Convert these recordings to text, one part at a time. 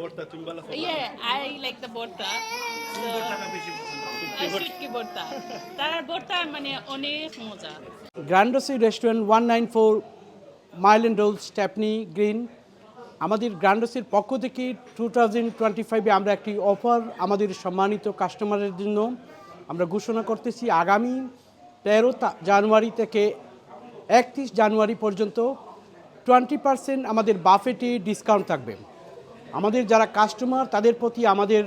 Borta, তুমি ভালো আছো? Yeah, I like the borta. So, I should কি borta. তার borta মানে অনেক মজা। Grandosi restaurant one nine four mile and role স্ট্যাপনি গ্রিন আমাদের গ্র্যান্ডোসির পক্ষ থেকে টু থাউজেন্ড টোয়েন্টি ফাইভে আমরা একটি অফার আমাদের সম্মানিত কাস্টমারের জন্য আমরা ঘোষণা করতেছি আগামী তেরো জানুয়ারি থেকে একত্রিশ জানুয়ারি পর্যন্ত টোয়েন্টি পার্সেন্ট আমাদের বাফেটে ডিসকাউন্ট থাকবে আমাদের যারা কাস্টমার তাদের প্রতি আমাদের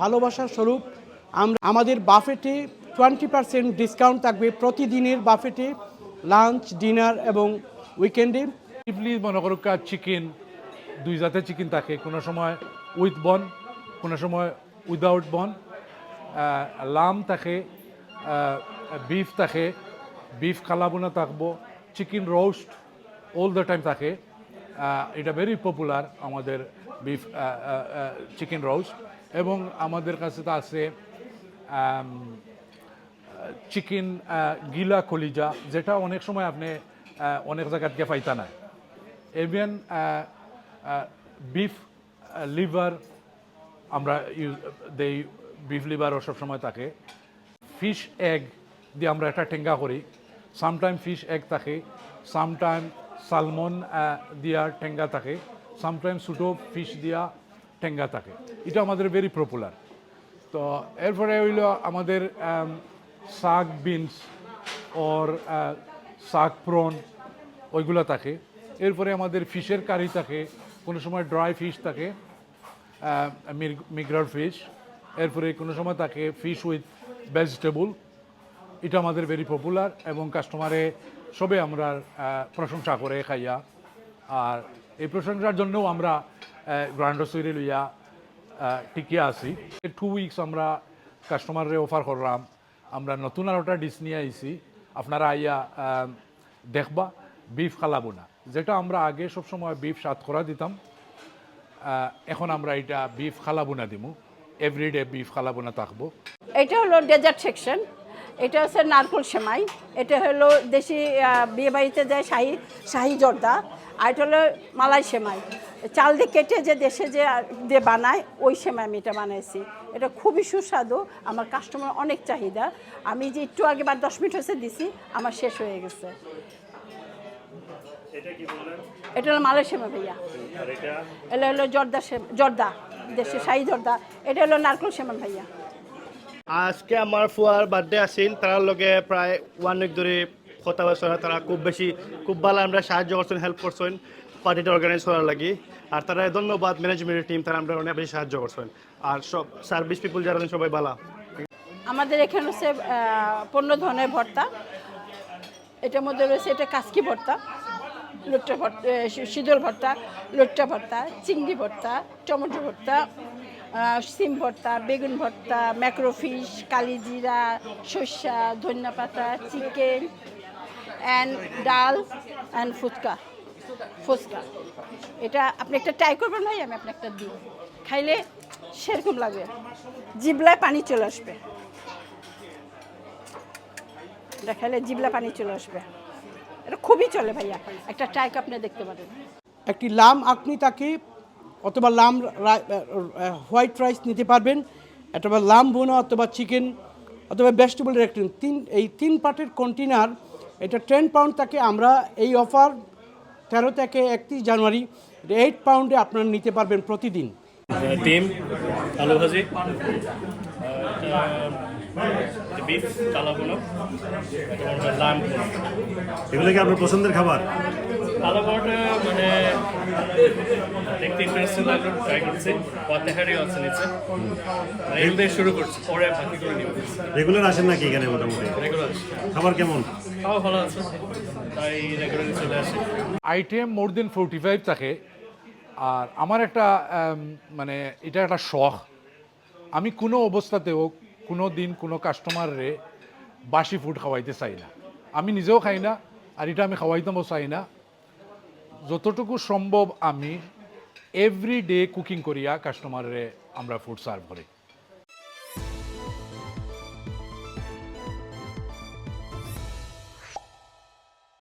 ভালোবাসার স্বরূপ আমরা, আমাদের বাফেটে টোয়েন্টি পার্সেন্ট ডিসকাউন্ট থাকবে প্রতিদিনের বাফেটে লাঞ্চ ডিনার এবং উইকেন্ডে চিফলি মনে করুক চিকেন দুই জাতের চিকেন থাকে। কোনো সময় উইথ বন কোনো সময় উইদাউট বন লাম থাকে বিফ থাকে বিফ খালাবোনা থাকব chicken roast all the time থাকে। এটা ভেরি পপুলার আমাদের বিফ চিকেন রোস্ট এবং আমাদের কাছে তো আছে চিকেন গিলা কলিজা যেটা অনেক সময় আপনি অনেক জায়গা থেকে পাইতা না। ইভেন বিফ লিভার আমরা দেই বিফ লিভারও সবসময় থাকে। ফিশ এগ দিয়ে আমরা একটা টেঙ্গা করি। সামটাইম ফিশ এগ থাকে। সামটাইম সালমন দিয়া টেঙ্গা থাকে। সামটাইম সুটো ফিশ দিয়া টেঙ্গা থাকে। এটা আমাদের ভেরি পপুলার তো এরপরে হইল আমাদের শাক বিনস ওর শাক প্রন ওইগুলো থাকে। এরপরে আমাদের ফিশের কারি থাকে। কোনো সময় ড্রাই ফিশ থাকে মিগ্রার ফিশ এরপরে কোনো সময় থাকে ফিশ উইথ ভেজিটেবল এটা আমাদের ভেরি পপুলার এবং কাস্টমারে সবে আমরা প্রশংসা করে খাইয়া, আর এই প্রশংসার জন্যও আমরা গ্রান্ড রসুইরে লইয়া টিকিয়া আছি। টু উইকস আমরা কাস্টমারে অফার করলাম। আমরা নতুন আর একটা ডিশ নিয়ে আইছি। আপনারা আইয়া দেখবা বিফ খালাবো না যেটা আমরা আগে সবসময় বিফ সাত করা দিতাম এখন আমরা এটা বিফ খালাবো না দিমু। এভরিডে বিফ খালাবো না থাকব। এটা হলো ডেজার্ট সেকশন এটা হচ্ছে নারকোল সেমাই। এটা হলো দেশি বিয়েবাড়িতে যায় শাহি শাহি জর্দা আর এটা হলো মালাই সেমাই। চাল দিয়ে কেটে যে দেশে যে দিয়ে বানায় ওই সেমাই আমি এটা বানাইছি। এটা খুবই সুস্বাদু আমার কাস্টমার অনেক চাহিদা। আমি যে একটু আগে বা দশ মিনিট হয়েছে দিছি আমার শেষ হয়ে গেছে। এটা হলো মালাই সেমাই ভাইয়া। এটা হলো জর্দা সেম- জর্দা দেশি শাহি জর্দা। এটা হলো নারকোল সেমাই ভাইয়া। আজকে আমার ফুয়ার বার্থডে আছিল তার লগে প্রায় ওয়ান উইক ধরে কথা বলছে তারা খুব বেশি খুব ভালো আমরা সাহায্য করছেন হেল্প করছেন পার্টিটা অর্গানাইজ করার লাগি। আর তারা ধন্যবাদ ম্যানেজমেন্টের টিম তারা আমরা অনেক বেশি সাহায্য করছেন আর সব সার্ভিস পিপুল যারা সবাই ভালো। আমাদের এখানে হচ্ছে পনেরো ধরনের ভর্তা। এটার মধ্যে রয়েছে, এটা কাসকি ভর্তা, লুট্টা ভর্তা শীতল ভর্তা, লুট্টা ভর্তা, চিংড়ি ভর্তা, টমেটো ভর্তা সিম ভর্তা, বেগুন ভর্তা ম্যাক্রোফিশ কালিজিরা সর্ষা ধনিয়া পাতা, chicken, and dal and fuchka. Fuchka. এটা আপনি একটা ট্রাই করবেন ভাই, আমি আপনি একটা দিই। খাইলে সেরকম লাগবে জিবলায় পানি চলে আসবে। এটা খাইলে জিবলা পানি চলে আসবে। এটা খুবই চলে ভাইয়া। একটা ট্রাই আপনি দেখতে পারেন। একটি লাম আপনি তাকে অথবা লাম হোয়াইট রাইস নিতে পারবেন অথবা লাম বোনা অথবা চিকেন অথবা ভেজিটেবল রেস্টুরেন্ট তিন এই তিন পার্টের কন্টেনার এটা টেন পাউন্ড তাকে আমরা এই অফার তেরো থেকে একত্রিশ জানুয়ারি এইট পাউন্ডে আপনারা নিতে পারবেন প্রতিদিন। ডিম আলু ভাজি বিফ কালাগুলো লাম এগুলো কি আপনার পছন্দের খাবার? কালাগুলোটা মানে দেখতে ইন্টারেস্টিং লাগল ট্রাই করছি। আছে নিচে। দিয়ে শুরু করছি পরে বাকি করে নিব। রেগুলার আসেন নাকি এখানে মোটামুটি? রেগুলার খাবার কেমন? খাওয়া ভালো আছে। তাই রেগুলারলি চলে আসি। Item more than forty five থাকে। আর আমার একটা মানে এটা একটা শখ। আমি কোনো অবস্থাতেও কোনো দিন কোনো কাস্টমাররে বাসি ফুড খাওয়াইতে চাই না। আমি নিজেও খাই না আর এটা আমি খাওয়াইতেও চাই না। যতটুকু সম্ভব আমি এভরি ডে কুকিং করিয়া কাস্টমারে আমরা ফুড সার্ভ করি।